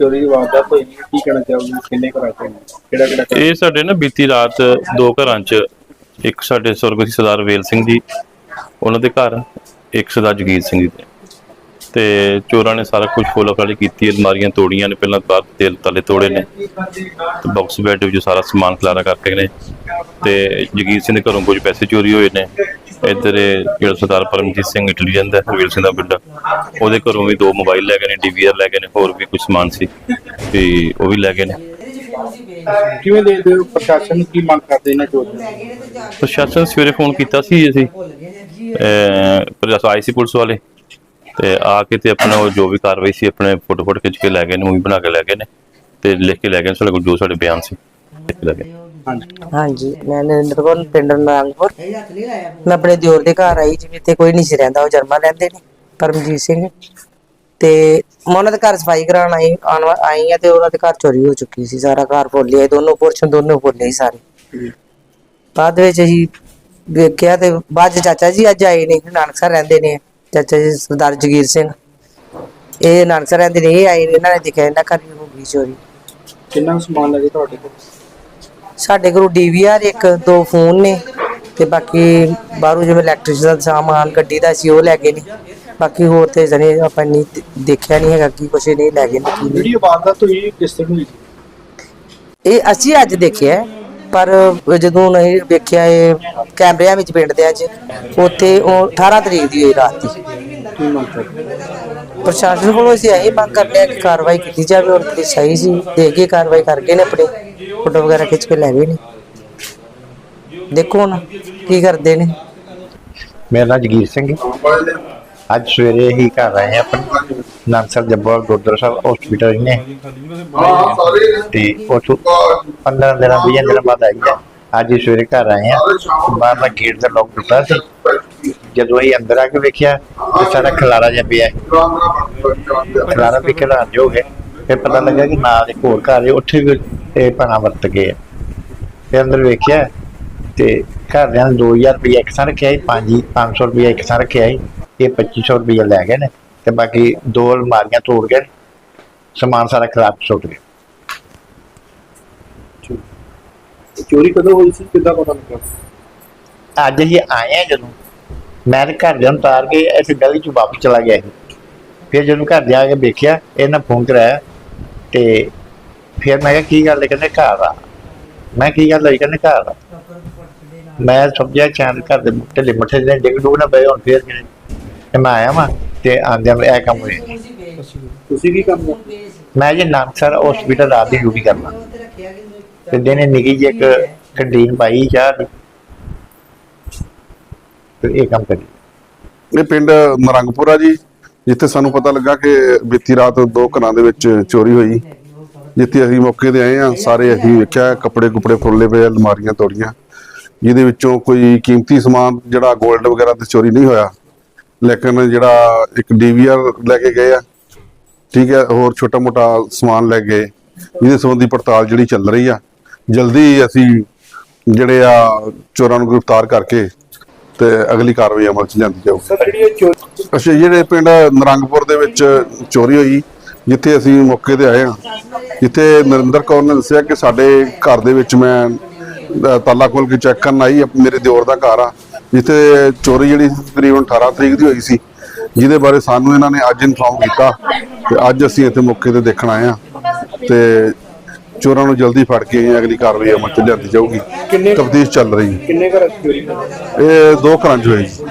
ਚੋਰੀ ਦੀ ਵਾਰਦਾਤ ਹੋਈ ਹੈ, ਕੀ ਕਹਿਣਾ ਚਾਹੋਗੇ ਕਿੰਨੇ ਘਰਾਂ ਚ ਹੋਈ? ਕਿਹੜਾ ਕਿਹੜਾ ਘਰ? ਇਹ ਸਾਡੇ ਨਾ ਬੀਤੀ ਰਾਤ ਦੋ ਘਰਾਂ 'ਚ ਇੱਕ ਸਾਡੇ ਸੁਰਗਤੀ ਸਰਦਾਰ ਵੇਲ ਸਿੰਘ ਜੀ ਉਹਨਾਂ ਦੇ ਘਰ ਇੱਕ ਸਰਦਾਰ ਜਗੀਰ ਸਿੰਘ ਜੀ ਦੇ ਤੇ ਚੋਰਾਂ ਨੇ ਸਾਰਾ ਕੁਝ ਫੋਲਾ ਫਾਲੀ ਕੀਤੀ ਅਲਮਾਰੀਆਂ ਤੋੜੀਆਂ ਨੇ ਪਹਿਲਾਂ ਬਾਹਰ ਤੇਲ ਤਾਲੇ ਤੋੜੇ ਨੇ ਤੇ ਬਾਕਸ ਬੈੱਡ ਵਿੱਚ ਸਾਰਾ ਸਮਾਨ ਖਲਾਰਾ ਕਰਕੇ ਨੇ ਤੇ ਜਗੀਰ ਸਿੰਘ ਦੇ ਘਰੋਂ ਕੁਝ ਪੈਸੇ ਚੋਰੀ ਹੋਏ ਨੇ ਇੱਧਰ ਜਿਹੜਾ ਸਰਦਾਰ ਪਰਮਜੀਤ ਸਿੰਘ ਇਟਲੀ ਜਾਂਦਾ ਹਰਵੀਰ ਸਿੰਘ ਦਾ ਬੇਟਾ ਉਹਦੇ ਘਰੋਂ ਵੀ ਦੋ ਮੋਬਾਈਲ ਲੈ ਗਏ ਨੇ ਡੀਵੀਆਰ ਲੈ ਗਏ ਨੇ ਹੋਰ ਵੀ ਕੁਝ ਸਮਾਨ ਸੀ ਤੇ ਉਹ ਵੀ ਲੈ ਗਏ ਨੇ। ਕਿਵੇਂ ਦੇਖਦੇ ਹੋ ਪ੍ਰਸ਼ਾਸਨ ਕੀ ਮੰਗ ਕਰਦੇ ਇਹਨਾਂ ਚੋਰੀਆਂ ਪ੍ਰਸ਼ਾਸਨ ਸਵੇਰੇ ਫੋਨ ਕੀਤਾ ਸੀ ਅਸੀਂ ਅਹ ਆਈ ਸੀ ਪੁਲਿਸ ਵਾਲੇ ਤੇ ਆ ਕੇ ਤੇ ਆਪਣਾ ਉਹ ਜੋ ਵੀ ਕਾਰਵਾਈ ਸੀ ਆਪਣੇ ਫੋਟੋ ਫੋਟੋ ਖਿੱਚ ਕੇ ਲੈ ਗਏ ਨੇ ਉਹ ਵੀ ਬਣਾ ਕੇ ਲੈ ਗਏ ਨੇ ਤੇ ਲਿਖ ਕੇ ਲੈ ਗਏ ਨੇ ਸਾਡੇ ਕੋਲ ਜੋ ਸਾਡੇ ਬਿਆਨ ਸੀ ਲਿਖ ਕੇ ਲੈ ਗਏ ਹਾਂਜੀ, ਮੈਂ ਨਰਿੰਦਰ ਕੌਰ, ਪਿੰਡ ਨਾਗਪੁਰ ਮੈਂ ਆਪਣੇ ਦਿਓਰ ਦੇ ਘਰ ਆਈ, ਜਿਵੇਂ ਇੱਥੇ ਕੋਈ ਨਹੀਂ ਸੀ ਰਹਿੰਦਾ, ਉਹ ਜਰਮਾ ਰਹਿੰਦੇ ਨੇ, ਪਰਮਜੀਤ ਸਿੰਘ। ਤੇ ਮੈਂ ਉਹਨਾਂ ਦੇ ਘਰ ਸਫ਼ਾਈ ਕਰਾਉਣ ਆਈ, ਆਉਣ ਵਾ- ਆਈ ਆ ਤੇ ਉਹਨਾਂ ਦੇ ਘਰ ਚੋਰੀ ਹੋ ਚੁੱਕੀ ਸੀ, ਸਾਰਾ ਘਰ ਫੋਲਿਆ ਦੋਨੋਂ ਪੁਰਸ਼, ਦੋਨੋਂ ਫੋਲੇ ਸੀ ਸਾਰੇ। ਬਾਅਦ ਵਿੱਚ ਅਸੀਂ ਵੇਖਿਆ ਤੇ ਬਾਅਦ 'ਚ ਚਾਚਾ ਜੀ ਅੱਜ ਆਏ ਨੇ ਨਾਨਕਸਰ ਰਹਿੰਦੇ ਨੇ, ਚਾਚਾ ਜੀ ਸਰਦਾਰ ਜਗੀਰ ਸਿੰਘ। ਇਹ ਨਾਨਕਸਰ ਰਹਿੰਦੇ ਨੇ, ਇਹ ਆਏ ਨੇ, ਇਹਨਾਂ ਨੇ ਦੇਖਿਆ ਇਹਨਾਂ ਘਰ ਵੀ ਹੋ ਗਈ ਚੋਰੀ। ਕਿੰਨਾ ਕੁ ਸਮਾਨ ਲੱਗੇ ਤੁਹਾਡੇ ਕੋਲ? ਸਾਡੇ ਕੋਲ ਡੀਵੀਆਰ ਇੱਕ ਦੋ ਫੋਨ ਨੇ ਤੇ ਬਾਕੀ ਬਾਹਰੋਂ ਜਿਵੇਂ ਇਲੈਕਟ੍ਰਿਕ ਦਾ ਸਾਮਾਨ ਗੱਡੀ ਦਾ ਸੀ ਉਹ ਲੈ ਗਏ ਨੇ। ਬਾਕੀ ਹੋਰ ਤੇ ਜਨੇ ਆਪਾਂ ਨਹੀਂ ਦੇਖਿਆ ਨਹੀਂ ਹੈਗਾ ਕੀ ਕੁਛ ਨਹੀਂ ਲੈ ਗਏ ਨੇ ਕੀ ਨਹੀਂ। ਇਹ ਵਾਰਦਾਤ ਹੋਈ ਕਿਸ ਤਰ੍ਹਾਂ ਹੋਈ? ਸੀ? ਇਹ ਅਸੀਂ ਅੱਜ ਦੇਖਿਆ ਪਰ ਜਦੋਂ ਨਹੀਂ ਵੇਖਿਆ ਇਹ ਕੈਮਰਿਆਂ ਵਿੱਚ ਪਿੰਡ ਦੇ ਅੱਜ ਉੱਥੇ ਉਹ 18 ਤਰੀਕ ਦੀ ਹੋਈ ਰਾਤ ਦੀ। ਕੀ ਮੰਗ ਕਰਦੇ? ਪ੍ਰਸ਼ਾਸਨ ਕੋਲੋਂ ਅਸੀਂ ਇਹ ਮੰਗ ਕਰਦੇ ਹਾਂ ਕਿ ਕਾਰਵਾਈ ਕੀਤੀ ਜਾਵੇ ਔਰ ਪੁਲਿਸ ਸਹੀ ਸੀ ਦੇਖ ਕੇ ਕਾਰਵਾਈ ਕਰ ਗਏ ਨੇ ਆਪਣੇ। ਫੋਟੋ ਵਗੈਰਾ ਖਿੱਚ ਕੇ ਲੈ ਗਏ ਨੇ। ਦੇਖੋ ਹੁਣ ਕੀ ਕਰਦੇ ਨੇ। ਮੇਰਾ ਨਾਮ ਜਗੀਰ ਸਿੰਘ ਹੈ। ਅੱਜ ਸਵੇਰੇ ਹੀ ਘਰ ਆਏ ਆਪਣੇ। ਨਾਨਸਰ ਜੱਬਾ ਗੁਰਦੁਆਰਾ ਸਾਹਿਬ ਹਸਪੀਟਲ ਨੇ ਤੇ ਉਥੋਂ 15 ਦਿਨਾਂ 20 ਦਿਨਾਂ ਬਾਅਦ ਆਈ ਹੈ। ਅੱਜ ਹੀ ਸਵੇਰੇ ਘਰ ਆਏ ਹਾਂ। ਬਾਹਰ ਗੇਟ ਦਾ ਲੋਕ ਟੁੱਟਾ ਸੀ। ਜਦੋਂ ਅਸੀਂ ਅੰਦਰ ਆ ਕੇ ਵੇਖਿਆ, ਤੇ ਸਾਰਾ ਖਲਾਰਾ ਜਿਹਾ ਪਿਆ। ਖਲਾਰਾ ਵੀ ਖਿਲਾਰ ਜੋ ਹੈ। ਫਿਰ ਪਤਾ ਲੱਗਾ ਕਿ ਨਾਲ ਇੱਕ ਹੋਰ ਘਰ ਹੈ। ਉੱਥੇ ਵੀ ਇਹ ਭਾਣਾ ਵਰਤ ਗਏ ਫਿਰ ਅੰਦਰ ਵੇਖਿਆ ਤੇ ਘਰਦਿਆਂ ਨੇ 2000 ਰੁਪਏ ਇੱਕ ਸਾਰ ਰੱਖਿਆ ਸੀ 5 500 ਰੁਪਏ ਇੱਕ ਸਾਰ ਰੱਖਿਆ ਸੀ ਇਹ 2500 ਰੁਪਏ ਲੈ ਗਏ ਨੇ ਤੇ ਬਾਕੀ ਦੋ ਅਲਮਾਰੀਆਂ ਤੋੜ ਗਏ ਸਮਾਨ ਸਾਰਾ ਖਰਾਬ ਸੁੱਟ ਗਿਆ ਚੋਰੀ ਕਦੋਂ ਹੋਈ ਸੀ? ਕਿੱਦਾਂ ਪਤਾ ਲੱਗਾ? ਅੱਜ ਹੀ ਆਏ ਆ ਜਦੋਂ। ਮੈਂ ਤੇ ਘਰਦਿਆਂ ਨੂੰ ਤਾਰ ਕੇ ਇਸ ਗਲੀ ਚ ਵਾਪਸ ਚਲਾ ਗਿਆ ਫਿਰ ਜਦੋਂ ਘਰ ਜਾ ਕੇ ਵੇਖਿਆ ਇਹਨਾਂ ਫੋਨ ਕਰਾਇਆ ਤੇ ਫਿਰ ਮੈਂ ਕਿਹਾ ਕੀ ਗੱਲ ਹੈ? ਕਹਿੰਦੇ ਘਰ ਆ। ਮੈਂ ਕੀ ਗੱਲ ਹੈ ਕਹਿੰਦੇ ਘਰ ਆ। ਮੈਂ ਸਮਝਿਆ ਚਾਂਦ ਘਰ ਦੇ ਢਿੱਲੇ ਮੱਠੇ ਦੇ ਡਿੱਗ ਡੁੱਗ ਨਾ ਪਏ ਹੁਣ ਫਿਰ। ਤੇ ਮੈਂ ਆਇਆ ਵਾਂ ਤੇ ਆਂਦਿਆਂ ਇਹ ਕੰਮ ਹੋਇਆ। ਤੁਸੀਂ ਕੀ ਕੰਮ ਮੈਂ ਜੇ ਨਾਨਕਸਰ ਹਸਪੀਟਲ ਰਾਤ ਦੀ ਡਿਊਟੀ ਕਰਨਾ। ਤੇ ਦਿਨੇ ਨਿੱਕੀ ਜਿਹੀ ਇੱਕ ਕੰਟੀਨ ਪਾਈ ਚਾਹ ਦੀ। ਤੇ ਇਹ ਕੰਮ ਕਰੀ। ਇਹ ਪਿੰਡ ਨਰੰਗਪੁਰਾ ਜੀ ਜਿੱਥੇ ਸਾਨੂੰ ਪਤਾ ਲੱਗਾ ਕਿ ਬੀਤੀ ਰਾਤ ਦੋ ਘਰਾਂ ਦੇ ਵਿੱਚ ਚੋਰੀ ਹੋਈ। ਜਿੱਥੇ ਅਸੀਂ ਮੌਕੇ ਤੇ ਆਏ ਆ ਸਾਰੇ ਅਸੀਂ ਵੇਖਿਆ ਕੱਪੜੇ ਕੁਪੜੇ ਫੁੱਲੇ ਪਏ ਅਲਮਾਰੀਆਂ ਤੋੜੀਆਂ। ਜਿਹਦੇ ਵਿੱਚੋਂ ਕੋਈ ਕੀਮਤੀ ਸਮਾਨ ਜਿਹੜਾ 골ਡ ਵਗੈਰਾ ਤੇ ਚੋਰੀ ਨਹੀਂ ਹੋਇਆ। ਲੇਕਿਨ ਜਿਹੜਾ ਇੱਕ ਡੀਵੀਆਰ ਲੈ ਕੇ ਗਏ ਆ ਠੀਕ ਹੈ ਹੋਰ ਛੋਟਾ ਮੋਟਾ ਸਮਾਨ ਲੈ ਗਏ। ਇਹਦੇ ਸੰਬੰਧੀ ਪੜਤਾਲ ਜਿਹੜੀ ਚੱਲ ਰਹੀ ਆ ਜਲਦੀ ਅਸੀਂ ਜਿਹੜੇ ਆ ਚੋਰਾਂ ਨੂੰ ਗ੍ਰਿਫਤਾਰ ਕਰਕੇ ਤੇ ਅਗਲੀ ਕਾਰਵਾਈ ਅਮਲ ਚ ਲਿਆਂਦੀ ਜਾਊ ਸਰ ਜਿਹੜੀ ਇਹ ਚੋਰੀ ਅੱਛਾ ਜਿਹੜੇ ਪਿੰਡ ਨਰੰਗਪੁਰ ਦੇ ਵਿੱਚ ਚੋਰੀ ਹੋਈ ਜਿੱਥੇ ਅਸੀਂ ਮੌਕੇ ਤੇ ਆਏ ਹਾਂ। ਜਿੱਥੇ ਨਰਿੰਦਰ ਕੌਰ ਨੇ ਦੱਸਿਆ ਕਿ ਸਾਡੇ ਘਰ ਦੇ ਵਿੱਚ ਮੈਂ ਅ, ਤਾਲਾ ਖੋਲ ਕੇ ਚੈੱਕ ਕਰਨ ਆਈ ਮੇਰੇ ਦਿਓਰ ਦਾ ਘਰ ਆ ਜਿੱਥੇ ਚੋਰੀ ਜਿਹੜੀ ਤਕਰੀਬਨ 18 ਤਰੀਕ ਦੀ ਹੋਈ ਸੀ ਜਿਹਦੇ ਬਾਰੇ ਸਾਨੂੰ ਇਹਨਾਂ ਨੇ ਅੱਜ ਇਨਫੋਰਮ ਕੀਤਾ ਤੇ ਅੱਜ ਅਸੀਂ ਇੱਥੇ ਮੌਕੇ ਤੇ ਦੇਖਣ ਆਏ ਹਾਂ ਤੇ ਚੋਰਾਂ ਨੂੰ ਜਲਦੀ ਫੜ ਕੇ ਅਗਲੀ ਕਾਰਵਾਈ ਅਮਲ ਚ ਲਿਆਂਦੀ ਜਾਊਗੀ। ਤਫਤੀਸ਼ ਚੱਲ ਰਹੀ ਹੈ। ਕਿੰਨੇ ਘਰ ਚੋਰੀ ਹੋਈ? ਇਹ ਦੋ ਘਰਾਂ ਚ ਹੋਈ। ਜੀ